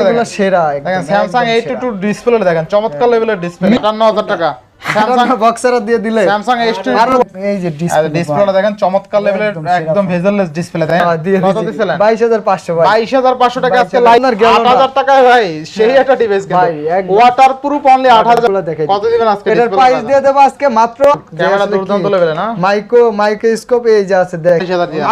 এগুলো সেরা দেখেন স্যামসাং এইট টু ডিসপ্লে দেখেন চমৎকার লেভেলের ডিসপ্লে আটান্ন হাজার টাকা। স্যামসাং বক্সারা দিয়ে দিলে। স্যামসাং এই যে ডিসপ্লে ডিসপ্লেটা দেখেন চমৎকার লেভেলের একদম ভেজেললেস ডিসপ্লে তাই কত দিছিলেন বাইশ হাজার পাঁচশো ভাই। বাইশ হাজার পাঁচশো টাকা আজকে লাইনার গেল আট না। হাজার টাকায় ভাই সেই একটা ডিভাইস কিন্তু। একদম। ওয়াটার অনলি আট হাজার। গুলো দেখাই কত দিবেন আজকে এটার প্রাইস দিয়ে দেবো আজকে মাত্র ক্যামেরা দুর্দান্ত লেভেলে না? মাইক্রো মাইক্রোস্কোপ এই যে আছে দেখ। 28,000 দিয়ে।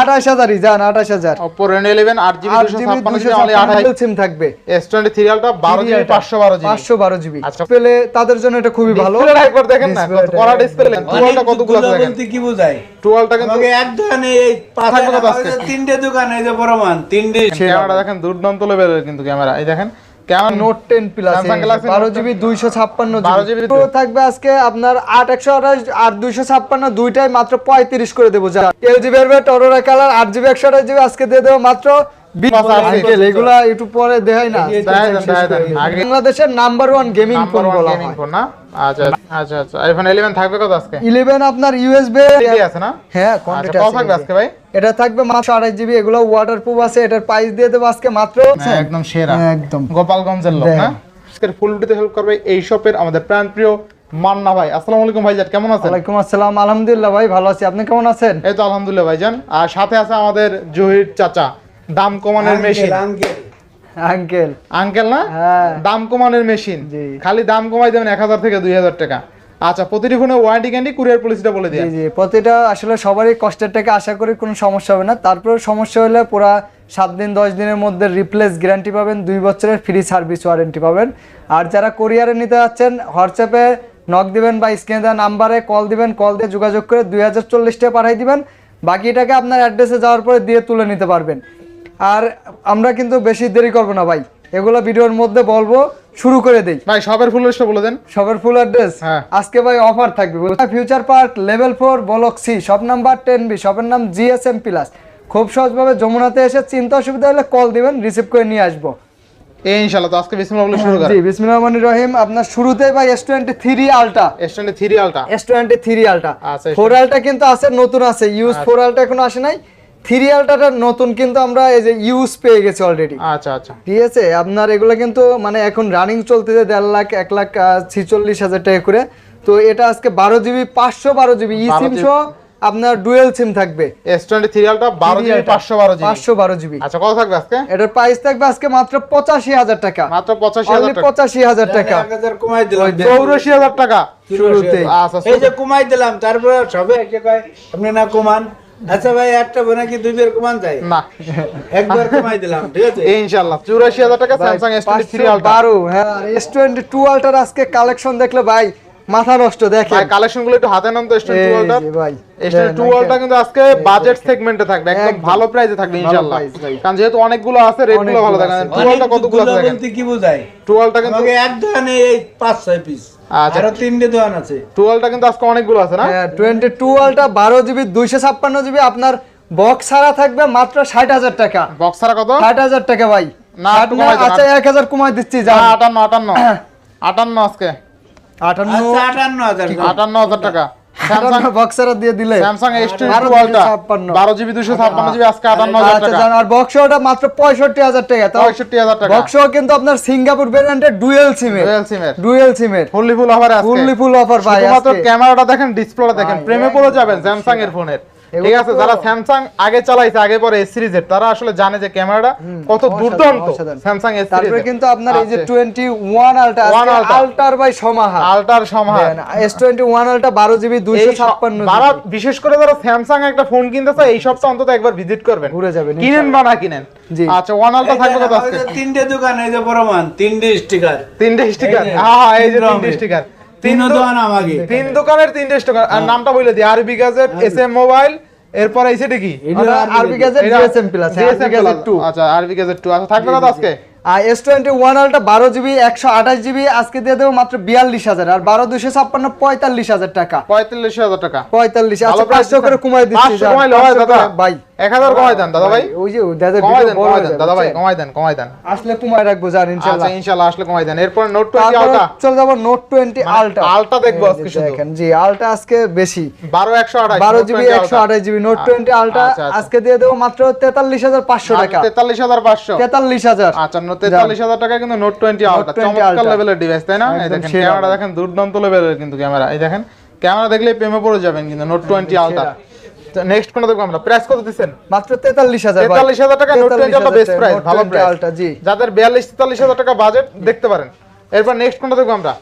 আঠাশ হাজারই যান আঠাশ হাজার। Oppo Reno 11 8 256 জিবি দুশো জিবি অনলি 28 সিম থাকবে। S23 আলটা 12 জিবি 512 জিবি। পাঁচশো বারো জিবি। আচ্ছা। পেলে তাদের জন্য এটা খুবই ভালো। ডিসপ্লেটা একবার দেখেন না কড়া ডিসপ্লে টুয়ালটা কতগুলো আছে বলতে কি বোঝায়? টুয়ালটা কিন্তু এক দোকানে এই পাঁচ থাকবে কত আজকে? তিনটে দোকান এই যে প্রমাণ তিনটে। ক্যামেরা দেখেন দুর্দান্ত লেভেলের কিন্তু ক্যামেরা এই দেখেন নোট প্লাস জিবি দুইশো ছাপ্পান্ন 12 GB জিবি থাকবে আজকে আপনার আর দুইটাই মাত্র করে দেবো। যা এলজি টরোরা কালার জিবি জিবি আজকে দিয়ে দেবো বাংলাদেশের নাম্বার ওয়ান গেমিং ফোন বলা হয়। আচ্ছা আচ্ছা আচ্ছা আইফোন 11 থাকবে কত আজকে? ইলেভেন আপনার ইউএসবি আছে না? হ্যাঁ কন্টেন্ট থাকবে আজকে ভাই? এটা থাকবে মাত্র আড়াই জিবি এগুলো ওয়াটার আছে এটার প্রাইস দিয়ে দেবো আজকে মাত্র হ্যাঁ, একদম সেরা। হ্যাঁ, একদম। গোপালগঞ্জের লোক না? আজকের ফুল ভিডিওতে হেল্প করবে এই শপের আমাদের প্রাণ প্রিয় মান্না ভাই। আসসালামু আলাইকুম ভাইজান কেমন আছেন? ওয়ালাইকুম আসসালাম আলহামদুলিল্লাহ ভাই ভালো আছি। আপনি কেমন আছেন? এই তো আলহামদুলিল্লাহ ভাইজান আর সাথে আছে আমাদের জহির চাচা দাম কমানোর মেশিন আঙ্কেল। আঙ্কেল না? হ্যাঁ। দাম কমানোর মেশিন। খালি দাম কমাই দেবেন এক হাজার থেকে দুই হাজার টাকা। আচ্ছা প্রতিটি ফোনে ওয়ারেন্টি গ্যারান্টি কুরিয়ার পলিসিটা বলে দিয়ে জি প্রতিটা আসলে সবারই কষ্টের টাকা আশা করি কোনো সমস্যা হবে না। তারপর সমস্যা হলে পুরা সাত দিন দশ দিনের মধ্যে রিপ্লেস গ্যারান্টি পাবেন। দুই বছরের ফ্রি সার্ভিস ওয়ারেন্টি পাবেন। আর যারা কোরিয়ারে নিতে যাচ্ছেন হোয়াটসঅ্যাপে নক দিবেন বা স্ক্রিনে দেওয়া নাম্বারে কল দিবেন কল দিয়ে যোগাযোগ করে দুই হাজার চল্লিশটা পাঠিয়ে দিবেন। বাকিটাকে আপনার অ্যাড্রেসে যাওয়ার পরে দিয়ে তুলে নিতে পারবেন। আর আমরা কিন্তু বেশি দেরি করব না ভাই। এগুলো ভিডিওর মধ্যে বলব শুরু করে দেই। ভাই সবের ফুল লিস্টটা বলে দেন। সবার ফুল অ্যাড্রেস। আজকে ভাই অফার থাকবে future park level four block C shop number ten B শপের নাম জিএসএম প্লাস খুব সহজভাবে যমুনাতে এসে চিন্তা অসুবিধা হলে কল দিবেন রিসিভ করে নিয়ে আসব। ইনশাআল্লাহ তো আজকে বিসমিল্লাহ বলে শুরু জি করেন। বিসমিল্লাহ রহমানির রহিম আপনার শুরুতে ভাই এস টোয়েন্টি থ্রি আলটা স্ট্যান্ডে থ্রি আলটা এস টোয়েন্টি থ্রি আলটা আচ্ছা, ফোর আলটা কিন্তু আছে নতুন আছে ইউজ ফোর আলটা এখনও আসে নাই। থ্রি নতুন কিন্তু আমরা এই যে ইউজ পেয়ে গেছি অলরেডি আচ্ছা আচ্ছা। ঠিক আছে? আপনার এগুলো কিন্তু মানে এখন রানিং চলতেছে দেড় লাখ এক লাখ ছিচল্লিশ হাজার টাকা করে। তো এটা আজকে বারো জিবি পাঁচশো বারো জিবি ই সিম সহ আপনার ডুয়েল সিম থাকবে। এস টোয়েন্টি থ্রি আলটা বারো জিবি পাঁচশো বারো জিবি পাঁচশো বারো জিবি আচ্ছা কত থাকবে আজকে? এটার প্রাইস থাকবে আজকে মাত্র পঁচাশি হাজার টাকা। মাত্র পঁচাশি হাজার পঁচাশি হাজার টাকা। এক হাজার কমাই দিলাম। চৌরাশি হাজার টাকা। শুরুতেই। আচ্ছা এই যে কমাই দিলাম তারপরে সবে এসে কয় আপনি না কমান। আচ্ছা ভাই একটা বোনা কি দুই বের কমান যায়? না। একবার কমাই দিলাম ঠিক আছে? ইনশাআল্লাহ চৌরাশি হাজার টাকা স্যামসাং হ্যাঁ আজকে কালেকশন দেখলে ভাই মাথা নষ্ট দেখে ভাই কালেকশনগুলো একটু হাতে নেন তো ভাই আলটা কিন্তু আজকে বাজেট সেগমেন্টে থাকবে একদম। ভালো প্রাইসে থাকবে ইনশাআল্লাহ। কারণ যেহেতু অনেকগুলো আছে রেটগুলো ভালো আলটা কতগুলো আছে কি বোঝায়? কিন্তু এক এই পাঁচ ছয় পিস আচ্ছা। আরও তিনটে দোকান আছে। টু কিন্তু আজকে অনেকগুলো আছে না? হ্যাঁ টোয়েন্টি বারো জিবি দুইশো ছাপ্পান্ন জিবি আপনার বক্স ছাড়া থাকবে মাত্র ষাট হাজার টাকা। বক্স ছাড়া কত? ষাট হাজার টাকা ভাই। না, আচ্ছা এক হাজার কমাই দিচ্ছি যা আটান্ন আটান্ন। আটান্ন আজকে। আটান্ন। আচ্ছা আটান্ন হাজার। আটান্ন হাজার টাকা। স্যামসাং দিয়ে দিলে। স্যামসাং জিবি জিবি আজকে আচ্ছা আর মাত্র টাকা। বক্স কিন্তু আপনার সিঙ্গাপুর ভেরিয়েন্টের ডুয়েল সিমের ডুয়েল সিমের ডুয়েল সিমের ফুললি ফুল অফার আছে ফুললি ফুল অফার ভাই শুধুমাত্র আজকে। ক্যামেরাটা দেখেন ডিসপ্লেটা দেখেন প্রেমে পড়ে যাবেন স্যামসাং এর ফোনের ঠিক আছে যারা স্যামসাং আগে চালাইছে আগে পরে এস সিরিজের তারা আসলে জানে যে ক্যামেরাটা কত দুর্দান্ত স্যামসাং এস তারপরে কিন্তু আপনার এই যে আছে। টোয়েন্টি ওয়ান আলটা One আলটার ভাই সমাহার। আলটার সমাহার। এস টোয়েন্টি ওয়ান আলটা বারো জিবি দুইশো এই সব- ছাপ্পান্ন যারা বিশেষ করে যারা স্যামসাং একটা ফোন কিনতে চায় এই সপ্তাহ অন্তত একবার ভিজিট করবেন। ঘুরে যাবেন, কিনেন বা না কিনেন। জি। আচ্ছা ওয়ান আলটা থাকবে কত আজকে? আমাদের তিনটে দোকান এই যে প্রমাণ তিনটে স্টিকার তিনটে স্টিকার হ্যাঁ এই যে তিন তিনটে স্টিকার তিন দোকান আমাকে। তিন দোকানের স্টিকার আর নামটা বলে দিই আরবি গ্যাজেট এস এম মোবাইল এরপর RB gadget plus RB gadget two আচ্ছা আরবি গ্যাজেট টু আচ্ছা থাকবে কত আজকে? আর এস টোয়েন্টি ওয়ান আলটা বারো জিবি একশো আঠাশ জিবি আজকে দিয়ে দেবো মাত্র বিয়াল্লিশ হাজার। আর বারো দুশো ছাপ্পান্ন পঁয়তাল্লিশ হাজার টাকা। পঁয়তাল্লিশ হাজার টাকা। পঁয়তাল্লিশ আচ্ছা পাঁচশো করে। কমাই দিচ্ছি 500 যান, কমাইলে হয় 500 দাদা। ভাই এক হাজার কমাই দেন দাদা ভাই। ওই যে কমাই দেন কমাই দেন দাদা ভাই? কমাই দেন কমাই দেন। আসলে কমায় রাখব জান আচ্ছা ইনশাল্লাহ। আসলে কমাই দেন। এরপর নোট টোয়েন্টি আলটা চলে যাব নোট টোয়েন্টি আলটা আলটা দেখব আজকে শুধু। দেখেন জি আলটা আজকে বেশি। বারো একশো আঠাশ বারো জিবি একশো আঠাশ জিবি নোট টোয়েন্টি আলটা আচ্ছা, আচ্ছা। আজকে দিয়ে দেবো মাত্র তেতাল্লিশ হাজার পাঁচশো টাকা। তেতাল্লিশ হাজার পাঁচশো। তেতাল্লিশ হাজার। আচ্ছা তেতাল্লিশ হাজার টাকা কিন্তু নোট টোয়েন্টি আলট্রা 20 চমৎকার লেভেলের ডিভাইস তাই না? দেখেন ক্যামেরা দেখেন দুর্দান্ত লেভেলের কিন্তু ক্যামেরা এই দেখেন ক্যামেরা দেখলে প্রেমে পড়ে যাবেন কিন্তু নোট টোয়েন্টি আলট্রা নেক্সট কোনটা দেখব আমরা? প্রাইস কত দিচ্ছেন? মাত্র তেতাল্লিশ হাজার তেতাল্লিশ হাজার টাকা নোট বেস্ট প্রাইস ভালো প্রাইস আলট্রা জি। যাদের বিয়াল্লিশ তেতাল্লিশ হাজার টাকা বাজেট দেখতে পারেন। এরপর নেক্সট কোনটা দেখব আমরা?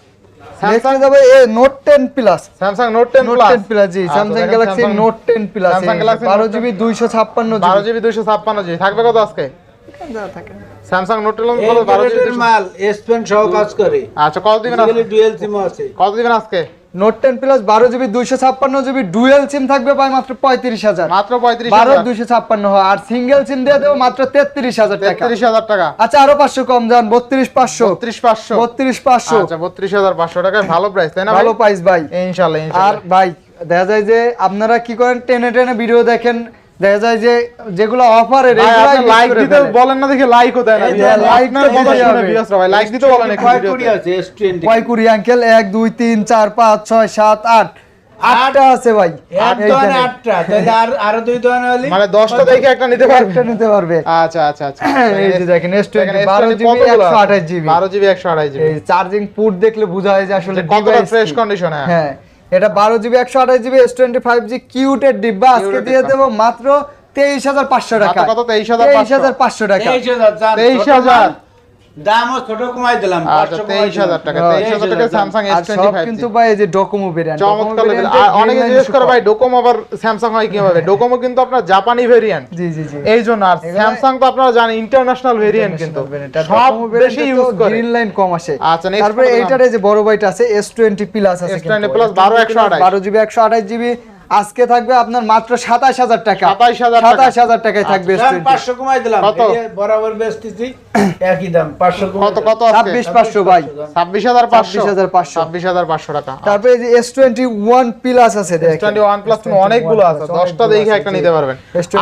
নেক্সট যাবে A note ten plus Samsung note ten note plus ten plus G Samsung Galaxy note ten plus Samsung Galaxy বারো Note 10 জিবি দুইশো ছাপ্পান্ন বারো জিবি দুইশো ছাপ্পান্ন জিবি। থাকবে কত আজকে? স্যামসাং নোট টেন এই বারো জিবি মাল এস পেন সহ কাজ করে। আচ্ছা কত দিবেন আজকে? ডুয়েল সিম আছে। কত দিবেন আজকে? নোট টেন প্লাস বারো জিবি দুইশো ছাপ্পান্ন জিবি ডুয়েল সিম থাকবে ভাই মাত্র পঁয়ত্রিশ হাজার। মাত্র পঁয়ত্রিশ বারো দুইশো ছাপ্পান্ন হয়। আর সিঙ্গেল সিম দিয়ে দেবো মাত্র তেত্রিশ হাজার তেত্রিশ হাজার টাকা। আচ্ছা আরও পাঁচশো কম যান বত্রিশ পাঁচশো। বত্রিশ পাঁচশো। বত্রিশ পাঁচশো। আচ্ছা বত্রিশ হাজার পাঁচশো টাকা ভালো প্রাইস তাই না ভালো প্রাইস ভাই। ইনশাল্লাহ আর ভাই দেখা যায় যে আপনারা কি করেন টেনে টেনে ভিডিও দেখেন দেখা যায় যে যেগুলো অফারের লাইক দিতে বলেন না দেখে লাইকও ভাই লাইক দিতে বলেন কয় কুড়ি আছে কয় কুড়ি আঙ্কেল এক দুই তিন চার পাঁচ ছয় সাত আট। আটটা আছে ভাই। আটটা আর আরও দুই দোকানে হলে মানে দেখে একটা নিতে পারবে? একটা নিতে পারবে। আচ্ছা আচ্ছা আচ্ছা। এই যে দেখেন এস দেখেন, টোয়েন্টি S20 বারো জিবি এই চার্জিং পুট দেখলে বোঝা যায় যে আসলে কতটা ফ্রেশ। কন্ডিশন হ্যাঁ। হ্যাঁ। এটা বারো জিবি একশো আঠাশ GB S twenty five G কিউটের ডিব্বা আজকে দিয়ে দেব মাত্র তেইশ হাজার পাঁচশো টাকা। কত, 23,500 তেইশ হাজার পাঁচশো টাকা। তেইশ হাজার। দামও ছোট কমাই দিলাম। টাকা স্যামসাং সব কিন্তু ভাই এই যে ডোকোমো ভেরিয়েন্ট চমৎকার অনেকে জিজ্ঞেস করে ভাই ডোকোমো আবার স্যামসাং হয় কীভাবে? ডোকোমো কিন্তু আপনার জাপানি ভেরিয়েন্ট জি জি জি। এই জন্য আর স্যামসাং তো আপনারা জানেন ইন্টারন্যাশনাল ভেরিয়েন্ট কিন্তু। সব বেশি ইউজ করে। গ্রিন লাইন কম আসে। আচ্ছা, তারপরে এইটার যে বড় বাইটা আছে S20 প্লাস আছে S20 plus 12 128 12 জিবি 128 জিবি আজকে থাকবে আপনার মাত্র 27000 টাকা। 27000 টাকা। 27000 টাকায় থাকবে পাঁচশো কমাই দিলাম। বরাবর বেচতেছি একই দাম পাঁচশো কত কত আজকে? 26500 ভাই ছাব্বিশ হাজার পাঁচশো 26,500 ছাব্বিশ হাজার পাঁচশো। টাকা। তারপরে এই যে S21 প্লাস আছে দেখেন। টোয়েন্টি ওয়ান প্লাস অনেকগুলো আছে দশটা দেখে একটা নিতে পারবেন।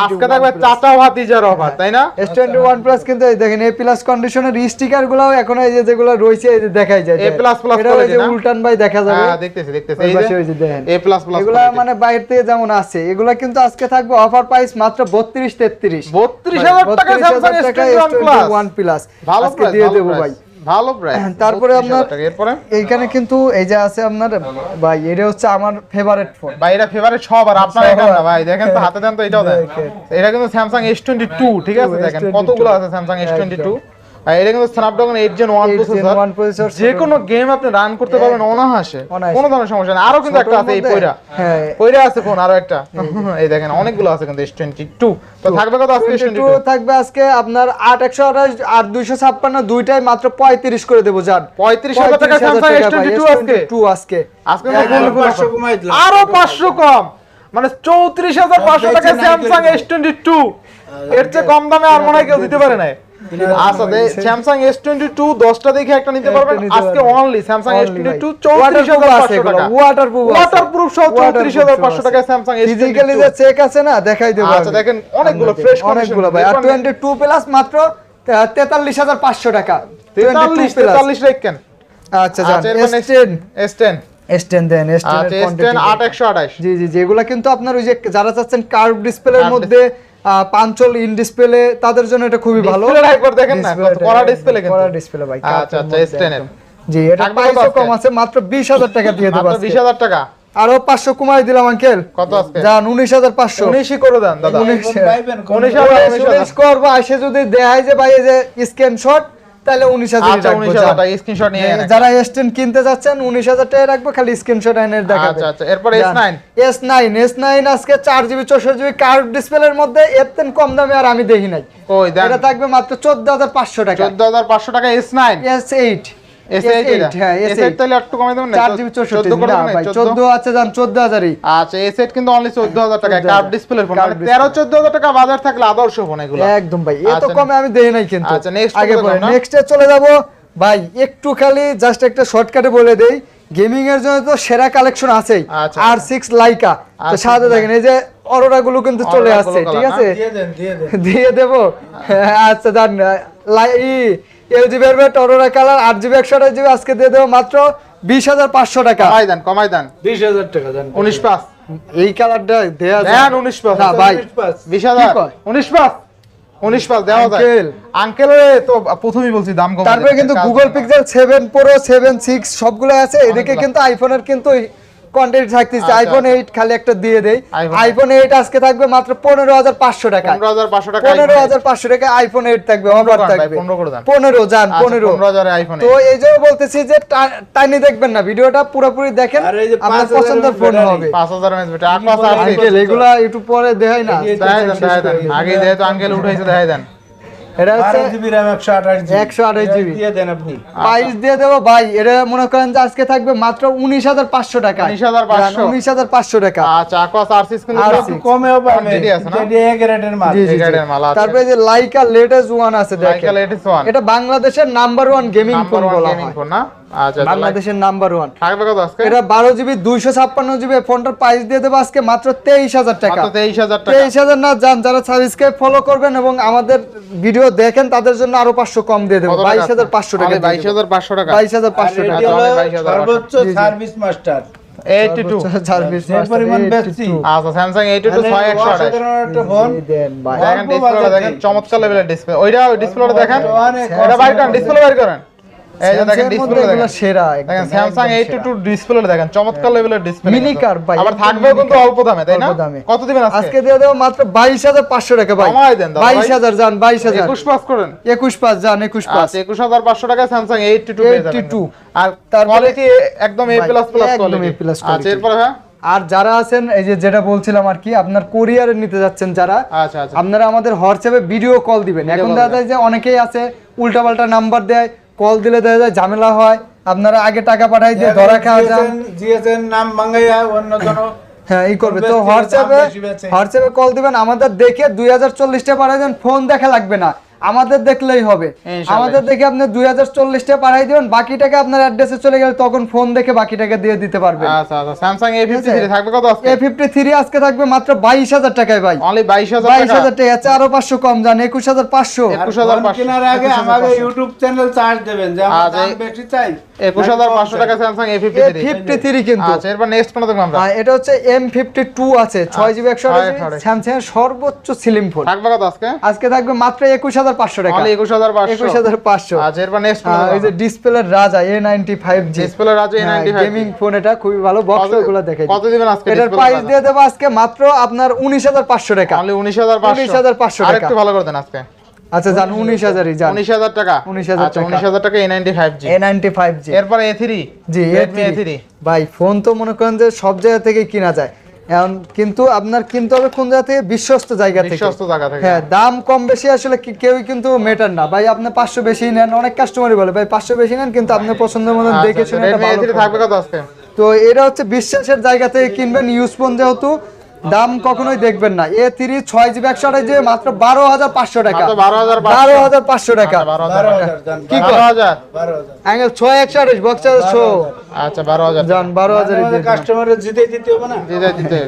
আজকে থাকবে plus। ভাতিজার অফার তাই না? S21 প্লাস কিন্তু দেখেন প্লাস কন্ডিশনের স্টিকার গুলাও এখন এই যে যেগুলো রয়েছে এই যে দেখাই যায় এটা যে quality না? উল্টান ভাই দেখা যাবে। হ্যাঁ দেখতেছি দেখতেছি। এই যে এ প্লাস প্লাস এগুলা মানে থেকে যেমন আছে এগুলা কিন্তু আজকে থাকবে অফার প্রাইস মাত্র বত্রিশ তেত্রিশ। বত্রিশ হাজার টাকা Samsung S twenty one plus ভালো দিয়ে দেবো ভাই। ভালো প্রাইস তারপরে আপনার- এরপরে? এইখানে কিন্তু এই যে আছে আপনার ভাই এটা হচ্ছে আমার ফেভারিট ফোন ভাই এটা ফেভারিট সব আর আপনার এটা না ভাই। দেখেন তো হাতে দেন তো এটাও দেন। এটা কিন্তু স্যামসাং এস টোয়েন্টি টু ঠিক আছে? দেখেন S22 কতগুলো আছে স্যামসাং এস টোয়েন্টি টু আর এটা কিন্তু Snapdragon eight gen one 8 processor যে কোনো গেম আপনি রান করতে পারবেন অনাহাসে কোনো ধরনের সমস্যা নেই। আরও কিন্তু একটা আছে এই পয়রা। হ্যাঁ। পয়রা আছে ফোন আরও একটা। এই দেখেন অনেকগুলো আছে কিন্তু এস টোয়েন্টি টু তো থাকবে কত আজকে এস টোয়েন্টি 22 থাকবে আজকে আপনার আট একশো আঠাশ আর দুইশো ছাপ্পান্ন দুইটাই মাত্র পঁয়ত্রিশ করে দেবো যান টাকা আজকে? আজকে। আজকে আরও ফুল পাঁচশো কমাই দিলাম। আরও পাঁচশো কম। মানে চৌত্রিশ হাজার পাঁচশো টাকা টু এর চেয়ে কম দামে আর মনে হয় কেউ দিতে পারে না আচ্ছা স্যামসাং এস টোয়েন্টি টু দশটা দেখে একটা নিতে পারবেন। আজকে only Samsung S twenty two চৌত্রিশ হাজার পাঁচশো টাকা। Waterproof আছে। ওয়াটারপ্রুফ সহ চৌত্রিশ হাজার পাঁচশো টাকা স্যামসাং এস ফিজিক্যালি যে চেক আছে না দেখাই দেবো আচ্ছা দেখেন অনেকগুলো ফ্রেশ অনেকগুলো ভাই। আর টোয়েন্টি টু প্লাস মাত্র তেতাল্লিশ হাজার পাঁচশো টাকা। তেতাল্লিশ তেতাল্লিশ রেখেন আচ্ছা আচ্ছা এস টেন এস টেন দেন জি জি এগুলা কিন্তু আপনার ওই যে যারা চাচ্ছেন কার্ভ ডিসপ্লের মধ্যে পাঞ্চল ইন ডিসপ্লে তাদের জন্য এটা খুবই ভালো। একবার দেখেন না, কড়া ডিসপ্লে কিন্তু। কড়া ডিসপ্লে ভাই আচ্ছা, আচ্ছা, S10 জি এটা প্রাইসও কম আছে মাত্র 20000 টাকা দিয়ে দেব মাত্র বিশ হাজার টাকা? আরও 500 কমাই দিলাম আঙ্কেল। কত আজকে? যান 19500 উনিশই করে দেন দাদা। উনিশ পাইবেন কম। উনিশ হাজার উনিশ হাজার। উনিশ করব এসে যদি দেখায় যে ভাই এই যে স্ক্রিনশট তাহলে উনিশ হাজার আচ্ছা হাজার টাকা স্ক্রিনশট নিয়ে যারা এস টেন কিনতে যাচ্ছেন উনিশ হাজার টাকা রাখব খালি স্ক্রিনশট এনে দেখা আচ্ছা এরপর S nine S nine S nine আজকে চার জিবি চৌষট্টি জিবি কার্ভ ডিসপ্লের মধ্যে এর তেন কম দামে আর আমি দেখি নাই। এটা থাকবে মাত্র চোদ্দ হাজার পাঁচশো টাকা। চোদ্দ হাজার পাঁচশো টাকা এস নাইন এস এইট হ্যাঁ একটু কমে দেবেন না চার জিবি চৌষট্টি চোদ্দ করে না দেবেন ভাই না? চোদ্দ আছে যান চোদ্দ হাজারই। আচ্ছা এস এইট কিন্তু অনলি চোদ্দ হাজার টাকা। 14,000 কার্ভ ডিসপ্লের ফোন Curved তেরো চোদ্দ হাজার টাকা বাজার থাকলে আদর্শ ফোন এগুলো। একদম ভাই এত আচ্ছা, কমে আমি দেখি নাই কিন্তু। আচ্ছা, next আগে কোথায় পরে যাব না? নেক্সটে চলে যাব। ভাই একটু খালি জাস্ট একটা শর্টকাটে বলে দেই। গেমিং এর জন্য তো সেরা কালেকশন আছেই। আর সিক্স লাইকা তো R6 সাথে দেখেন এই যে অরোরা গুলো কিন্তু চলে আসছে ঠিক আছে? দিয়ে দেন দিয়ে দেবো। আচ্ছা জান এল জিবি এর অরোরা কালার আট জিবি একশো আঠাশ জিবি আজকে দিয়ে দেবো মাত্র বিশ হাজার পাঁচশো টাকা। কমাই দেন কমাই দেন। বিশ হাজার টাকা দেন। উনিশ পাঁচ। এই কালারটা দেয়া দেন উনিশ পাঁচ। না ভাই বিশ হাজার। উনিশ পাঁচ। উনিশ পাঁচ দেওয়া যায়। আঙ্কেল। আঙ্কেল তো প্রথমেই বলছি দাম কম তারপরে কিন্তু Google Pixel seven Pro seven six সবগুলো আছে। এদিকে কিন্তু আইফোনের কিন্তু কোয়ান্টিটি থাকতেছে আইফোন আচ্ছা। এইট খালি একটা দিয়ে দেই। আইফোন এইট আজকে থাকবে মাত্র পনেরো হাজার পাঁচশো টাকা। পনেরো হাজার পাঁচশো টাকা পনেরো হাজার পাঁচশো টাকা আইফোন এইট থাকবে অফার থাকবে। 15 করে দেন। পনেরো যান আচ্ছা, পনেরো। পনেরো আইফোন তো এই যে বলতেছি যে টাইনি দেখবেন না ভিডিওটা পুরোপুরি দেখেন আর এই যে আপনার 5000 পছন্দের ফোন হবে। পাঁচ হাজার এমএস সার্ভিস আঙ্কেল এগুলা একটু পরে দেখাই না। দেখাই দেন দেখাই দেন। আগে যেহেতু আঙ্কেল উঠাইছে দেখাই দেন। এটা হচ্ছে জিবি র্যাম একশো আঠাশ 128 GB দিয়ে দেন আপনি। প্রাইস দিয়ে দেবো ভাই এটা মনে করেন যে আজকে থাকবে মাত্র উনিশ হাজার পাঁচশো টাকা। 19,500 উনিশ হাজার পাঁচশো টাকা। আচ্ছা কিন্তু একটু কমেও মাল। মাল আছে। তারপরে যে লাইকা লেটেস্ট ওয়ান আছে দেখেন। লাইকা। এটা বাংলাদেশের নাম্বার ওয়ান গেমিং ফোন বলা হয়। না? আচ্ছা বাংলাদেশের নাম্বার ওয়ান থাকবে কত আজকে? এটা বারো জিবি দুইশো ছাপ্পান্ন জিবি ফোনটার প্রাইস দিয়ে দেবো আজকে মাত্র তেইশ হাজার টাকা। তেইশ হাজার তেইশ হাজার না যান যারা সাবস্ক্রাইব ফলো করবেন এবং আমাদের ভিডিও দেখেন তাদের জন্য আরও পাঁচশো কম দিয়ে দেবো। বাইশ হাজার পাঁচশো টাকা বাইশ হাজার পাঁচশো টাকা। বাইশ হাজার পাঁচশো টাকা। হলো তাহলে 22,500 সর্বোচ্চ জি, জি। Service master eighty two. Service পরিমাণ বেচছি। আচ্ছা একটা ফোন দেখেন দেখেন চমৎকার লেভেলের ডিসপ্লে ওইটা ডিসপ্লেটা দেখেন। এটা বাইর করেন ডিসপ্লে বাইর করেন। এই যে দেখেন Samsung এর মধ্যে ডিসপ্লে দেখেন। সেরা দেখেন একদম, স্যামসাং একদম এইট টু সেরা। টু ডিসপ্লে দেখেন চমৎকার লেভেলের ডিসপ্লে Mini car ভাই, আবার একদম কিন্তু অল্প দামে তাই না? কত দিবেন আজকে? আজকে দিয়ে দেবো মাত্র বাইশ হাজার পাঁচশো টাকা ভাই। কমায় দেন দাদা ভাই। বাইশ হাজার যান বাইশ হাজার। একুশ পাস করেন। একুশ পাঁচ যান একুশ পাঁচ। একুশ হাজার পাঁচশো টাকা স্যামসাং এইট টু টু 82 আর কোয়ালিটি একদম কোয়ালিটি আচ্ছা। হ্যাঁ? আর যারা আছেন এই যে যেটা বলছিলাম আর কি আপনার কোরিয়ারে নিতে যাচ্ছেন যারা আচ্ছা আচ্ছা। আপনারা আমাদের হোয়াটসঅ্যাপে ভিডিও কল দিবেন। এখন দেখা যায় যে অনেকেই আছে উল্টাপাল্টা নাম্বার দেয় কল দিলে দেখা যায় ঝামেলা হয় আপনারা আগে টাকা পাঠাই দিয়ে ধরা খাওয়া যান। জিএসএন নাম মাঙ্গাইয়া অন্য জন হ্যাঁ এই করবে। তো হোয়াটসঅ্যাপে হোয়াটসঅ্যাপে কল দিবেন আমাদের দেখে দুই হাজার চল্লিশটা পাঠাই দেন ফোন দেখা লাগবে না। আমাদের দেখলেই হবে। আমাদের দেখে আপনি দুই হাজার চল্লিশটা পাঠাই দিবেন বাকি টাকা আপনার অ্যাড্রেসে চলে গেলে তখন ফোন দেখে বাকি টাকা দিয়ে দিতে পারবেন। আচ্ছা আচ্ছা। স্যামসাং এ ফিফটি ঠিক থাকবে কত আজকে? এ ফিফটি থ্রি আজকে থাকবে মাত্র বাইশ হাজার টাকায় ভাই। অনলি বাইশ হাজার বাইশ টাকা হাজার টাকা আছে আরও পাঁচশো কম যান একুশ হাজার পাঁচশো। একুশ হাজার কেনার আগে আমাকে ইউটিউব চ্যানেল চার্জ দেবেন যে আমার আচ্ছা, দাম বেশি চাই। একুশ হাজার পাঁচশো টাকা Samsung A fifty A fifty three কিন্তু। আচ্ছা এরপর নেক্সট কোন দেখব আমরা। এটা হচ্ছে এম ফিফটি টু আছে ছয় জিবি একশো। স্যামসাং এর সর্বোচ্চ সিলিম ফোন থাকবে কত আজকে? আজকে থাকবে মাত্র একুশ হাজার পাঁচশো টাকা। একুশ হাজার পাঁচশো। একুশ হাজার পাঁচশো। আচ্ছা এরপর নেক্সট কোন এই যে ডিসপ্লের রাজা A ninety five G display আছে এ নাইনটি গেমিং ফোন এটা খুবই ভালো বক্স দেখে কত দিবেন আজকে এটার প্রাইস দিয়ে দেবো আজকে মাত্র আপনার উনিশ হাজার পাঁচশো টাকা। উনিশ হাজার পাঁচশো। টাকা। একটু ভালো করে দেন আজকে। আচ্ছা টাকা। 19,000 আচ্ছা টাকা। উনিশ হাজার টাকা A ninety five G A ninety five G এরপরে A three G Redmi three ভাই ফোন তো মনে করেন যে সব জায়গা থেকে কিনা যায়। এখন কিন্তু আপনার কিনতে হবে কোন জায়গা থেকে? বিশ্বস্ত জায়গা থেকে। বিশ্বস্ত জায়গা থেকে। হ্যাঁ দাম কম বেশি আসলে কেউই কিন্তু মেটার না। ভাই আপনি পাঁচশো বেশি নেন অনেক কাস্টমারই বলে ভাই পাঁচশো বেশি নেন কিন্তু আপনি পছন্দ মতো দেখে শুনে একটা ভালো থাকবে কত আজকে। তো এটা হচ্ছে বিশ্বাসের জায়গা থেকে কিনবেন ইউজ ফোন যেহেতু দাম কখনোই দেখবেন না। এ থ্রি ছয় জিবি একশো আঠাশ জিবি মাত্র বারো হাজার পাঁচশো টাকা। বারো হাজার পাঁচশো। টাকা। আচ্ছা, বারো হাজার। বারো টাকা। কি অ্যাঙ্গেল ছয় একশো আঠাশ বক্স শো আচ্ছা বারো হাজার। যান বারো হাজার কাস্টমারের জিতে দিতে হবে না? দিতে দিতে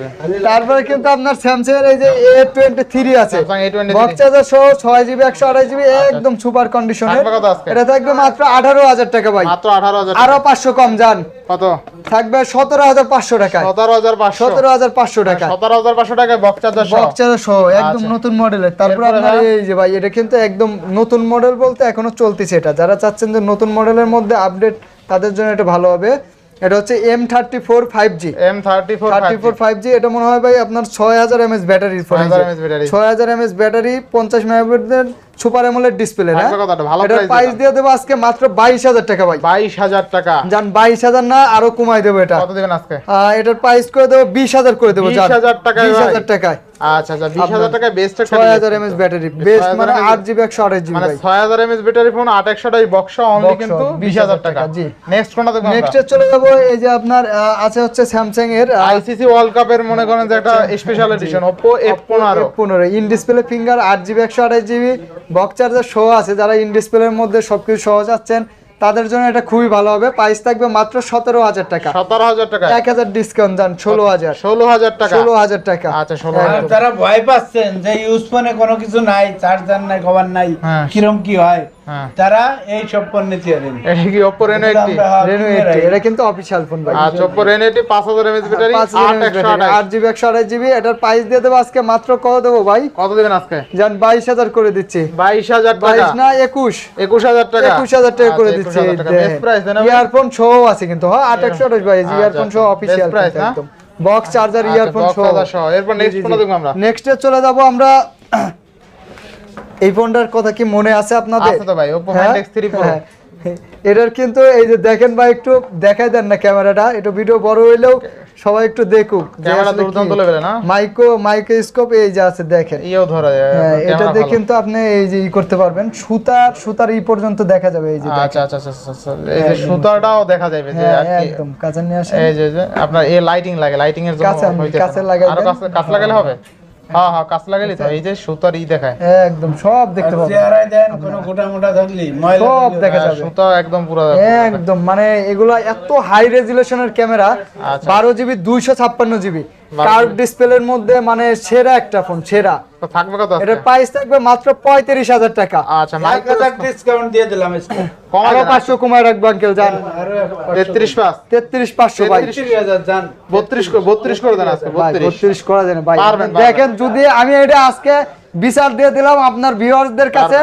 তারপরে কিন্তু আপনার স্যামসাং এর এই যে এ টোয়েন্টি থ্রি আছে। Samsung A23 বক্স চার্জার সহ ছয় জিবি একশো আঠাশ জিবি একদম সুপার কন্ডিশনের এটা থাকবে মাত্র আঠারো হাজার টাকা ভাই। মাত্র আঠারো হাজার আরও পাঁচশো কম যান কত? থাকবে সতেরো হাজার পাঁচশো টাকা সতেরো হাজার পাঁচশো। সতেরো হাজার পাঁচশো টাকা সতেরো হাজার বক্স চার্জার সহ। বক্স চার্জার সহ একদম আচ্ছা। নতুন মডেলের তারপর আপনার? এই যে ভাই এটা কিন্তু একদম নতুন মডেল বলতে এখনও চলতেছে এটা। যারা চাচ্ছেন যে নতুন মডেলের মধ্যে আপডেট তাদের জন্য এটা ভালো হবে। এটা হচ্ছে M thirty four five G M thirty four thirty four five G এটা মনে হয় ভাই আপনার ছয় হাজার এমএস ব্যাটারি 6000 ছয় হাজার এমএস ব্যাটারি পঞ্চাশ মেগাপিক্সেলের সুপার এমোলেড ডিসপ্লে না? এটা এটার প্রাইস দিয়ে দেবো আজকে মাত্র বাইশ হাজার টাকা ভাই। বাইশ হাজার টাকা। যান বাইশ হাজার না আরও কমাই দেবো এটা। কত দিবেন আজকে? এটার প্রাইস করে দেবো বিশ হাজার করে দেবো 20,000 টাকায় বিশ ভাই? টাকায়। আচ্ছা আচ্ছা বেস্ট এমএস ব্যাটারি বেস্ট মানে জিবি জিবি মানে ভাই ছয় হাজার এমএস ব্যাটারি ফোন আট একশোটাই বক্স অনলি কিন্তু সহ বিশ হাজার টাকা। জি। নেক্সট কোনটা দেখব নেক্সট চলে যাব এই যে আপনার আছে হচ্ছে স্যামসাং এর আইসিসি ওয়ার্ল্ড কাপের মনে করেন যে একটা special edition in display finger আট জিবি একশো আঠাশ জিবি বক্স চার্জার শো আছে। যারা ইন ডিসপ্লের মধ্যে সবকিছু সহজ যাচ্ছেন তাদের জন্য এটা খুবই ভালো হবে। প্রাইস থাকবে মাত্র সতেরো হাজার টাকা। সতেরো হাজার টাকা। এক হাজার ডিসকাউন্ট দেন ষোলো হাজার। ষোলো হাজার টাকা। ষোলো হাজার টাকা। আচ্ছা ষোলো হাজার। যারা ভয় পাচ্ছেন যে ইউজ ফোনে কোনো কিছু নাই চার্জার নাই কভার নাই হ্যাঁ। কিরম কি হ্যাঁ? তারা এই সব পণ্য এটা কি এটা কিন্তু অফিসিয়াল ফোন ভাই। আচ্ছা ওপো রেনো এইটটি পাঁচ হাজার ব্যাটারি পাঁচ আট একশো আঠাশ। আট জিবি একশো এটার প্রাইস দিয়ে দেবো আজকে মাত্র কত দেবো ভাই? কত দেবেন আজকে? বাইশ হাজার করে দিচ্ছি। বাইশ হাজার টাকা। বাইশ না একুশ। একুশ হাজার টাকা। একুশ হাজার টাকা করে আচ্ছা, দিচ্ছি 21,000। Best দেন ইয়ারফোন সহ আছে কিন্তু হ্যাঁ আট একশো আঠাশ ভাই ইয়ারফোন সহ। অফিসিয়াল Best price, না? একদম। বক্স চার্জার ইয়ারফোন এরপর next কোনটা দেখব আমরা? নেক্সটে চলে যাব আমরা এই ফোনটার কথা কি মনে আছে আপনাদের? আছে তো ভাই, Oppo হ্যাঁ? Find X3 Pro। হ্যাঁ। এটার কিন্তু এই যে দেখেন ভাই একটু দেখাই দেন না ক্যামেরাটা। একটু ভিডিও বড় হইলেও সবাই একটু দেখুক। ক্যামেরা দুর্দান্ত কি। না? মাইক্রো মাইক্রোস্কোপ এই যে আছে দেখেন। ইয়েও ধরা যায় হ্যাঁ, ক্যামেরা এটাতে কিন্তু আপনি এই যে ই করতে পারবেন। সুতার সুতার ই পর্যন্ত দেখা যাবে এই যে আচ্ছা আচ্ছা আচ্ছা আচ্ছা, আচ্ছা। এই যে সুতাটাও দেখা যাবে যে হ্যাঁ একদম কাছে নিয়ে আসেন। এই যে আপনার এ লাইটিং লাগে লাইটিং এর জন্য কাছে। লাগাই আরও কাছে লাগালে হবে? হ্যাঁ হ্যাঁ কাজ লাগাইলি তো এই যে সুতার ই দেখায়। একদম সব দেখতে পাবেন চেহারায় দেন কোনো গোটা মোটা থাকলি সব দেখা হ্যাঁ, যাবে। সুতা একদম পুরো একদম মানে এগুলা এত হাই রেজুলেশনের ক্যামেরা। বারো জিবি দুইশো ছাপ্পান্ন জিবি কার্ভ ডিসপ্লের মধ্যে মানে সেরা একটা ফোন সেরা। তো থাকবে কত? এটার প্রাইস থাকবে মাত্র পঁয়ত্রিশ হাজার টাকা। আচ্ছা ডিসকাউন্ট দিয়ে দিলাম আরও পাঁচশো কমায় রাখব আঙ্কেল যান। তেত্রিশ পাঁচ। তেত্রিশ পাঁচশো যান। বত্রিশ করে বত্রিশ করে দেন আজকে ভাই, বত্রিশ। 32 করা যায় ভাই। দেখেন যদি আমি এটা আজকে বিচার দিয়ে দিলাম আপনার ভিউয়ারদের কাছে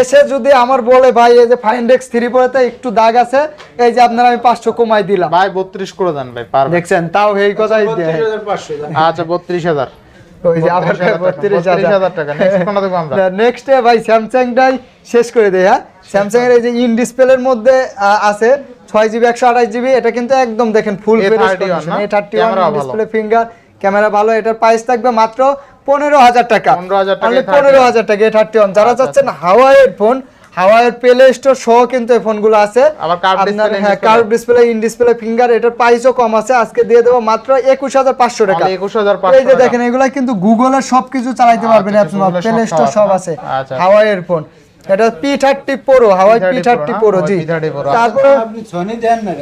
এসে যদি আমার বলে ভাই এই যে ফাইন্ডেক্স থ্রি পরেতে একটু দাগ আছে এই যে আপনার আমি পাঁচশো কমাই দিলাম। ভাই বত্রিশ করে দেন ভাই পারবেন। দেখছেন তাও এই কথাই পাঁচশো জান। আচ্ছা বত্রিশ হাজার। ওই যে আবার 32,000 বত্রিশ হাজার। টাকা নেক্সট কোনটা দেখব আমরা? নেক্সটে ভাই স্যামসাংটাই শেষ করে দেয় হ্যাঁ? স্যামসাং এর এই যে ইন ডিসপ্লের মধ্যে আছে ছয় জিবি একশো আঠাশ জিবি এটা কিন্তু একদম দেখেন ফুল A31 না? A thirty one display finger camera ভালো। এটার প্রাইস থাকবে মাত্র পনেরো হাজার টাকা। 15,000 টাকায় Only 31 পনেরো হাজার টাকা এ থার্টি ওয়ান। যারা চাচ্ছেন হাওয়াইয়ের ফোন হাওয়াইয়ের প্লে স্টোর সহ কিন্তু এই ফোনগুলো আছে। আপনার হ্যাঁ। Curve display in display finger এটার প্রাইসও কম আছে। আজকে দিয়ে দেবো মাত্র একুশ হাজার পাঁচশো টাকা। এই যে দেখেন এগুলা কিন্তু গুগলের সবকিছু চালাইতে পারবেন প্লে স্টোর সব আছে। হাওয়াই না? আচ্ছা। হাওয়াইয়ের ফোন এটা P thirty Pro Huawei P thirty Pro জি। তারপরে সনি না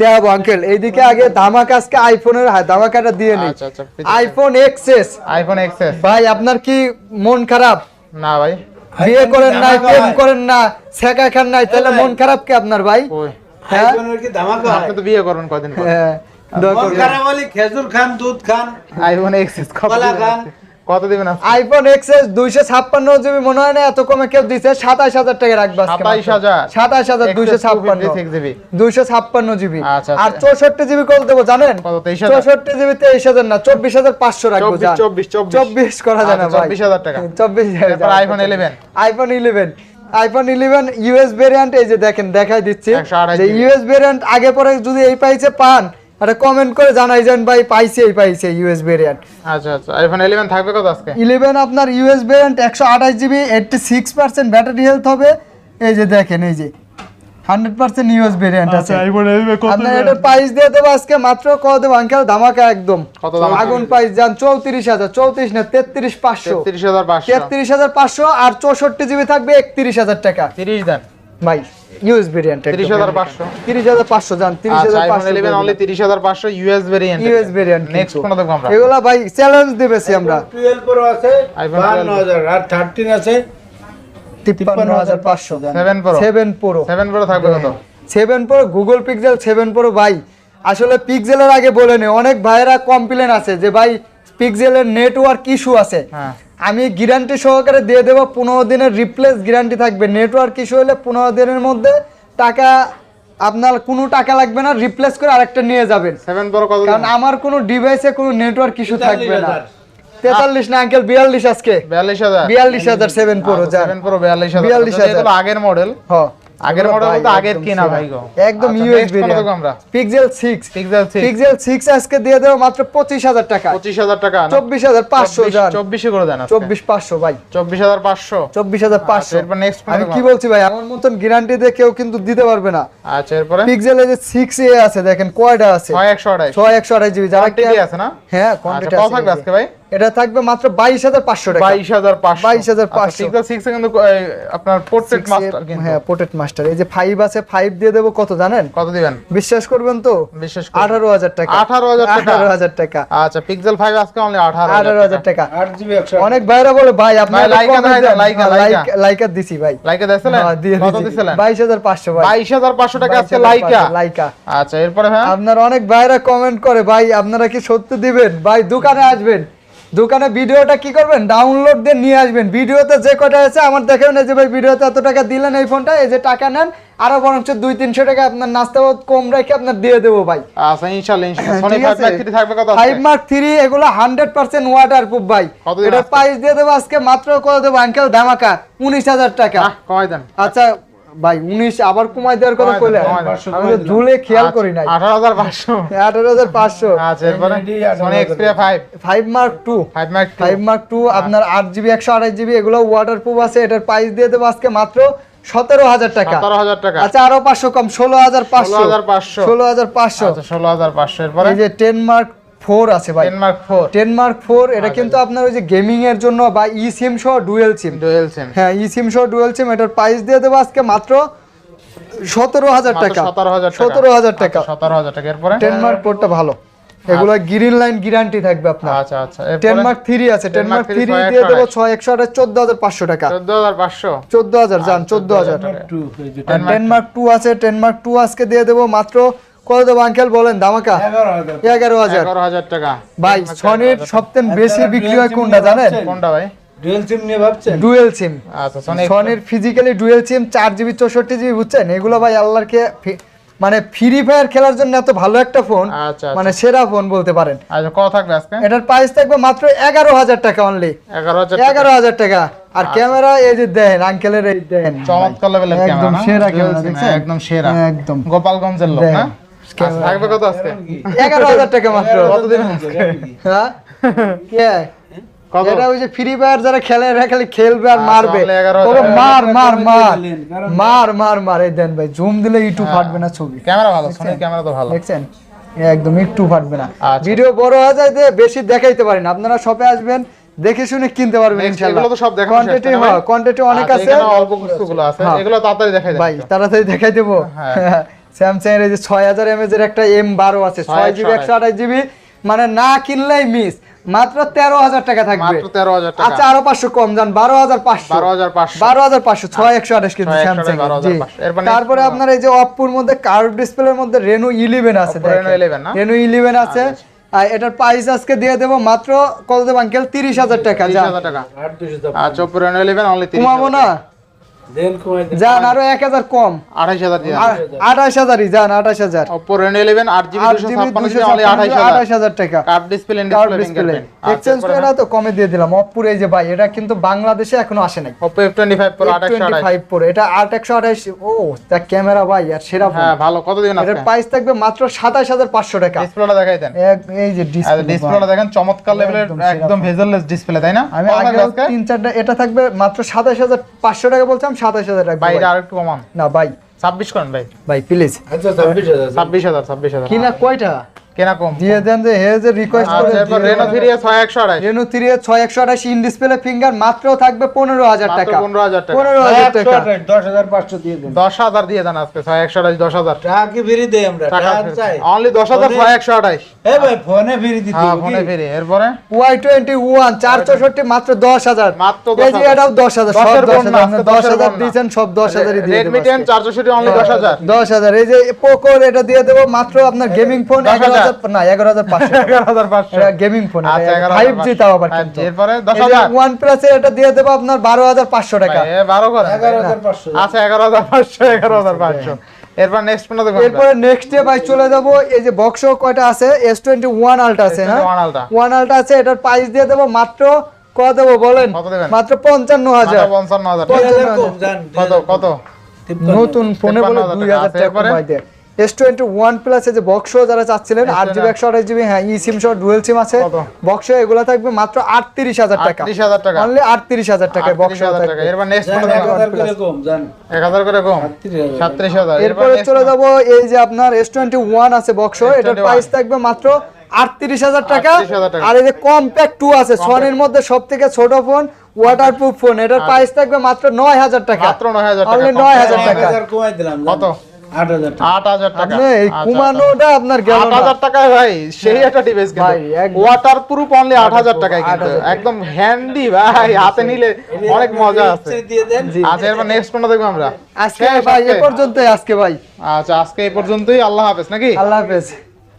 দেওয়াবো আঙ্কেল এইদিকে আগে ধামাকা আজকে আইফোনের ধামাকাটা দিয়ে নেই আচ্ছা, আচ্ছা, আইফোন এক্সএস আইফোন এক্সএস ভাই আপনার কি মন খারাপ? না ভাই। বিয়ে করেন নাই প্রেম করেন না ছেকা খান নাই তাহলে মন খারাপ কি আপনার ভাই? হ্যাঁ? আইফোনের কি ধামাকা হয়? আপনি তো বিয়ে করবেন কদিন পর। হ্যাঁ, মন খান দুধ খান। আইফোন এক্সএস কলা খান। কত দিবেন? আইফোন এক্সএস জিবি মনে হয় না এত কমে কেউ দিছে? সাতাশ হাজার টাকা রাখবে আজকে মাত্র। 27,000 সাতাশ হাজার দুইশো ছাপ্পান্ন। 256 দুইশো ছাপ্পান্ন জিবি। আচ্ছা, আর আচ্ছা। চৌষট্টি জিবি কত দেবো জানেন? কত, 23,000? চৌষট্টি জিবি তেইশ হাজার না চব্বিশ হাজার পাঁচশো রাখব 24, 24, 24 চব্বিশ। করা যায় না আচ্ছা, ভাই। 24,000 টাকা। চব্বিশ iPhone 11 iPhone eleven iPhone eleven US variant এই যে দেখেন দেখাই দিচ্ছি। 128 যে GB ইউএস ভেরিয়েন্ট আগে পরে যদি এই পাইছে পান একটা কমেন্ট করে জানাই যান ভাই পাইছে এই পাইছে ইউএস ভেরিয়েন্ট আচ্ছা আচ্ছা। আইফোন 11 থাকবে কত আজকে? ইলেভেন আপনার ইউএস ভেরিয়েন্ট একশো আঠাশ GB eighty six percent battery health হবে। এই যে দেখেন এই যে হান্ড্রেড পার্সেন্ট ইউএস ভেরিয়েন্ট আছে। আইফোন 11 কত আপনার এটার প্রাইস দিয়ে দেবো আজকে মাত্র কত দেবো? আঙ্কেল ধামাকা একদম। কত দাম? আগুন প্রাইস যান চৌত্রিশ হাজার চৌত্রিশ না তেত্রিশ পাঁচশো। 33500 তেত্রিশ হাজার পাঁচশো আর চৌষট্টি জিবি থাকবে একত্রিশ হাজার টাকা। 30 দেন। ভাই ইউএস ভেরিয়েন্ট 30500 তিরিশ হাজার পাঁচশো। যান তিরিশ আচ্ছা হাজার iPhone 11 only 30500 US variant US variant next কোন দেখব আমরা? এগুলা ভাই চ্যালেঞ্জ দেবেছি আমরা। টুয়েলভ প্রো আছে iPhone বাহান্ন হাজার। আর থার্টিন আছে তিপ্পান্ন হাজার পাঁচশো। 7 প্রো সেভেন প্রো 7 প্রো থাকবে কত? Seven Pro Google Pixel seven Pro ভাই। আসলে পিক্সেলের আগে বলে নে অনেক ভাইয়েরা কমপ্লেন আছে যে ভাই পিক্সেলের নেটওয়ার্ক ইস্যু আছে। হ্যাঁ। আমি গ্যারান্টি সহকারে দিয়ে দেবো পনেরো দিনের রিপ্লেস গ্যারান্টি থাকবে। নেটওয়ার্ক ইস্যু হলে পনেরো দিনের মধ্যে টাকা আপনার কোনো টাকা লাগবে না রিপ্লেস করে আরেকটা নিয়ে যাবেন। 7 প্রো কত কারণ আমার কোনো ডিভাইসে কোনো নেটওয়ার্ক ইস্যু থাকবে না। তেতাল্লিশ না আঙ্কেল বিয়াল্লিশ আজকে। 42000 বিয়াল্লিশ হাজার সেভেন প্রো যান 7 প্রো 42000 42,000 এগুলো আগের মডেল হ। আগের মডেল বলতে আগের কিনা ভাই গো। একদম আচ্ছা, ইউএস আমরা? Pixel six Pixel 6 Pixel six আজকে দিয়ে দেবো মাত্র পঁচিশ হাজার টাকা। 25000 টাকা না? চব্বিশ হাজার পাঁচশো 24 করে দেন আজকে। চব্বিশ পাঁচশো ভাই। 24500 চব্বিশ হাজার পাঁচশো। আচ্ছা, এরপর কোন আমি কি বলছি ভাই আমার মতন গ্যারান্টি দিয়ে কেউ কিন্তু দিতে পারবে না। আচ্ছা এরপরে? পিক্সেলে যে সিক্স এ আছে দেখেন কয়টা আছে? 6128 ছয় একশো আড়াই জিবি যারা কোয়ান্টিটি আছে না? হ্যাঁ আচ্ছা কোয়ান্টিটি কত থাকবে আজকে ভাই। এটা থাকবে মাত্র বাইশ হাজার পাঁচশো টাকা। বাইশ হাজার পাঁচশো। 22,500 পিক্সেল সিক্স কিন্তু এই, আপনার পোর্ট্রেট মাস্টার কিন্তু। হ্যাঁ পোর্ট্রেট মাস্টার এই যে ফাইভ আছে ফাইভ দিয়ে দেবো কত জানেন? কত দিবেন? বিশ্বাস করবেন তো? বিশেষ আঠারো হাজার টাকা। 18,000 টাকা? আঠারো হাজার টাকা। আচ্ছা পিক্সেল ফাইভ আজকে অনলি আঠারো আঠারো হাজার টাকা। আট জিবি একশো। অনেক ভাইরা বলে ভাই আপনার ভাই, লাইকা লাইকা, লাইকা। লাইকা দিছি ভাই। লাইকে দিয়েছিলেন? হ্যাঁ, দিয়ে কত দিছি। দিছিলেন? বাইশ হাজার পাঁচশো ভাই। বাইশ হাজার পাঁচশো টাকা আজকে 22,500 লাইকা। লাইকা। আচ্ছা এরপরে হ্যাঁ আপনার অনেক ভাইরা কমেন্ট করে ভাই আপনারা কি সত্যি দিবেন? ভাই দোকানে আসবেন। দোকানে ভিডিওটা কি করবেন? ডাউনলোড দিয়ে নিয়ে আসবেন। ভিডিওতে যে কটা আছে আমার দেখেও না যে ভাই ভিডিওতে এত টাকা দিলেন এই ফোনটা এই যে টাকা নেন আরও বরঞ্চ দুই তিনশো টাকা আপনার নাস্তা কম রেখে আপনার দিয়ে দেবো ভাই। আচ্ছা ইনশাআল্লাহ ফাইভ মার্ক থ্রি এগুলো হান্ড্রেড পার্সেন্ট ওয়াটার প্রুফ ভাই এটা প্রাইস দিয়ে দেবো আজকে মাত্র কত দেবো আঙ্কেল ধামাকা উনিশ হাজার টাকা। কমাই দেন। আচ্ছা ভাই উনিশ আবার কমাই দেওয়ার কথা কইলে আমি তো ঝুলে খেয়াল করি নাই। আঠারো হাজার পাঁচশো। আঠারো হাজার পাঁচশো। আচ্ছা এরপরে? এটি Sony Xperia five five mark two five mark five mark two আপনার আট জিবি একশো আঠাশ জিবি এগুলো ওয়াটার প্রুফ আছে। এটার প্রাইস দিয়ে দেবো আজকে মাত্র সতেরো হাজার টাকা। সতেরো হাজার টাকা। আচ্ছা আরও পাঁচশো কম ষোলো হাজার পাঁচশো। 16,500 ষোলো হাজার পাঁচশো। আচ্ছা ষোলো হাজার পাঁচশো এরপরে? এই যে টেন মার্ক ফোর আছে ভাই। Ten mark four ten mark four এটা কিন্তু আপনার ওই যে গেমিং এর জন্য বা ই সিম সহ ডুয়েল সিম ডুয়েল সিম হ্যাঁ ই সিম সহ ডুয়েল সিম এটার প্রাইস দিয়ে দেবো আজকে মাত্র সতেরো হাজার টাকা। সতেরো হাজার টাকা। সতেরো হাজার টাকা। এরপরে? টেন মার্ক ফোরটা ভালো। এগুলো গ্রিন লাইন গ্যারান্টি থাকবে আপনার। আচ্ছা আচ্ছা। টেন মার্ক থ্রি আছে। টেন মার্ক থ্রি দিয়ে দেবো ছয় একশো আঠাশ চোদ্দ হাজার পাঁচশো টাকা। চোদ্দ হাজার পাঁচশো? চোদ্দ হাজার যান চোদ্দ হাজার টু এই টেন মার্ক টু আছে টেন মার্ক টু আজকে দিয়ে দেবো মাত্র কত দেবো আঙ্কেল বলেন দামাকা এগারো হাজার। হাজার। টাকা। ভাই সনির সবথেকে বেশি বিক্রি হয় কোনটা জানেন? কোনটা ভাই? ডুয়েল সিম নিয়ে ভাবছেন? ডুয়েল সিম আচ্ছা সনির ফিজিক্যালি ডুয়েল সিম চার জিবি চৌষট্টি জিবি বুঝছেন? এগুলো ভাই আল্লাহরকে মানে ফ্রি ফায়ার খেলার জন্য এত ভালো একটা ফোন আচ্ছা মানে সেরা ফোন বলতে পারেন। আচ্ছা কত থাকবে আজকে? এটার প্রাইস থাকবে মাত্র এগারো হাজার টাকা অনলি এগারো হাজার টাকা। আর ক্যামেরা এই যে দেন আঙ্কেলের এই দেন চমৎকার লেভেলের একদম ক্যামেরা না? সেরা ক্যামেরা একদম সেরা। একদম। গোপালগঞ্জের লোক না? আচ্ছা, থাকবে কত আজকে? এগারো হাজার টাকা মাত্র। কতদিন হ্যাঁ? কে? এটা ওই যে ফ্রি ফায়ার যারা খেলে এরা খালি খেলবে আর মারবে। তবে মার মার মার। মার মার মার। এই দেন ভাই জুম দিলে ইউটিউব ফাটবে না ছবি। ক্যামেরা ভালো সোনির ক্যামেরা তো ভালো। দেখছেন? একদম একটু ফাটবে না। আচ্ছা। ভিডিও বড় হয়ে যায় যে বেশি দেখাইতে পারেন আপনারা শপে আসবেন দেখে শুনে কিনতে পারবেন ইনশাআল্লাহ এগুলো তো সব দেখানো কোয়ান্টিটি হ্যাঁ কোয়ান্টিটি অনেক আচ্ছা, আছে। এখানে অল্প কিছুগুলো আছে। হ্যাঁ। এগুলো তাড়াতাড়ি দেখাই ভাই তাড়াতাড়ি দেখাই দেবো। হ্যাঁ। স্যামসাং এর এই যে ছয় হাজার এমএজ এর একটা এম বারো আছে ছয় জিবি একশো আঠাশ জিবি মানে না কিনলেই মিস মাত্র তেরো হাজার টাকা থাকবে। আচ্ছা আরও পাঁচশো কম যান বারো হাজার পাঁচশো। বারো হাজার পাঁচশো। ছয় একশো আঠাশ কিন্তু স্যামসাং 12,500 এরপর তারপরে আপনার এই যে অপ্পুর মধ্যে কার্ভ ডিসপ্লের মধ্যে রেনো ইলেভেন আছে Oppo Reno 11 না? রেনো ইলেভেন আছে। আর এটার প্রাইস আজকে দিয়ে দেবো মাত্র কত দেবো আঙ্কেল তিরিশ হাজার টাকা কমাবো না? যান আরও এক হাজার কম। আঠাইশ হাজার দিয়ে। হাজারই যান আঠাশ হাজার। ওপো রেনো ইলেভেন আট জিবি আট দুশো জিবি ছাপ্পান্ন দুশো জিবি অনলি আঠাইশ হাজার। টাকা। Curve display display display exchange করে তো কমে দিয়ে দিলাম। অপ্পুর এই যে ভাই এটা কিন্তু বাংলাদেশে এখনও আসে নাই। Oppo F twenty five Pro আঠাইশ আঠাইশ ফাইভ প্রো এটা আট একশো আঠাশ। ও তা ক্যামেরা ভাই আর সেরা হ্যাঁ ভালো। কত দিন এটার প্রাইস থাকবে মাত্র সাতাশ হাজার পাঁচশো টাকা। ডিসপ্লেটা দেখাই দেন। এই যে ডিসপ্লে ডিসপ্লেটা দেখেন চমৎকার লেভেলের একদম ভেজারলেস ডিসপ্লে তাই না? আমি আগে তিন চারটা এটা থাকবে মাত্র সাতাশ হাজার পাঁচশো টাকা বলছিলাম সাতাশ হাজার টাকা বাইরে আর একটু কমান। না ভাই। ছাব্বিশ করেন ভাই। ভাই প্লিজ আচ্ছা ছাব্বিশ হাজার। ছাব্বিশ হাজার ছাব্বিশ হাজার। কিনা কয়টা? কেনা কম? দিয়ে দেন যে হে যে রিকোয়েস্ট করে আচ্ছা, রেনো ইন ডিসপ্লে ফিঙ্গার মাত্র থাকবে পনেরো হাজার মাত্র টাকা। 15,000 টাকা। পনেরো হাজার একশো টাকা। আঠাশ, দশ হাজার পাঁচশো দিয়ে দেন। দশ হাজার দিয়ে দেন আজকে ছয় একশো আড়াইশ দশ হাজার। টাকা কি ফিরি দেই আমরা? টাকা টাকা চাই? অনলি দশ হাজার ফোনে- ছয় একশো আড়াইশ। এ ভাই ফোনে ফিরি দিতে হ্যাঁ ফোনে? এরপরে? মাত্র এই যে এটাও সব। দিয়েছেন সব দিয়ে। অনলি এই যে এটা দিয়ে দেবো মাত্র আপনার গেমিং ফোন 10,000 এগারো হাজার। না গেমিং ফোন আচ্ছা তাও আবার কিন্তু। এরপরে এটা দিয়ে দেবো আপনার টাকা। এ করে পাঁচশো। আচ্ছা এগারো হাজার পাঁচশো এগারো হাজার পাঁচশো। এরপর নেক্সট ফোনটা দেখুন এরপরে নেক্সট ডে ভাই চলে যাব এই যে বক্স কয়টা আছে? এস টোয়েন্টি ওয়ান আলটা আছে হ্যাঁ? S21 Ultra। ওয়ান আলটা আছে এটার প্রাইস দিয়ে দেবো মাত্র কত দেবো বলেন? মাত্র পঞ্চান্ন হাজার। মাত্র পঞ্চান্ন হাজার। দুই হাজার। পঞ্চান্ন কম, যান, দুই কত? কত নতুন ফোনে বলে 53,000 দুই টাকা। হাজার টাকা দেয় এস টোয়েন্টি ওয়ান প্লাস এই যে বক্স যারা চাচ্ছিলেন আট জিবি একশো হ্যাঁ ই সহ ডুয়েল সিম আছে। বক্স এগুলো থাকবে মাত্র আটত্রিশ হাজার টাকা। আটত্রিশ হাজার টাকা। অনলি আটত্রিশ হাজার টাকা বক্স এক হাজার করে কম সাতত্রিশ হাজার। চলে যাব এই যে আপনার এস টোয়েন্টি ওয়ান আছে বক্স এটার প্রাইস থাকবে মাত্র আটত্রিশ হাজার টাকা। আর এই যে কম্প্যাক্ট টু আছে সনের মধ্যে সব থেকে ছোট ফোন ওয়াটারপ্রুফ ফোন এটার প্রাইস থাকবে মাত্র নয় হাজার টাকা। মাত্র নয় হাজার টাকা। নয় হাজার টাকা। কমাই দিলাম কত? আচ্ছা, আচ্ছা। হ্যাঁ। একদম। হ্যান্ডি ভাই হাতে নিলে অনেক মজা আছে। নেক্সট আচ্ছা, দেখব আমরা? ভাই এ পর্যন্তই আজকে ভাই। আচ্ছা আজকে এই পর্যন্তই। আল্লাহ হাফেজ নাকি? আল্লাহ হাফেজ।